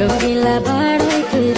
রঙিলা বাড়াই তুই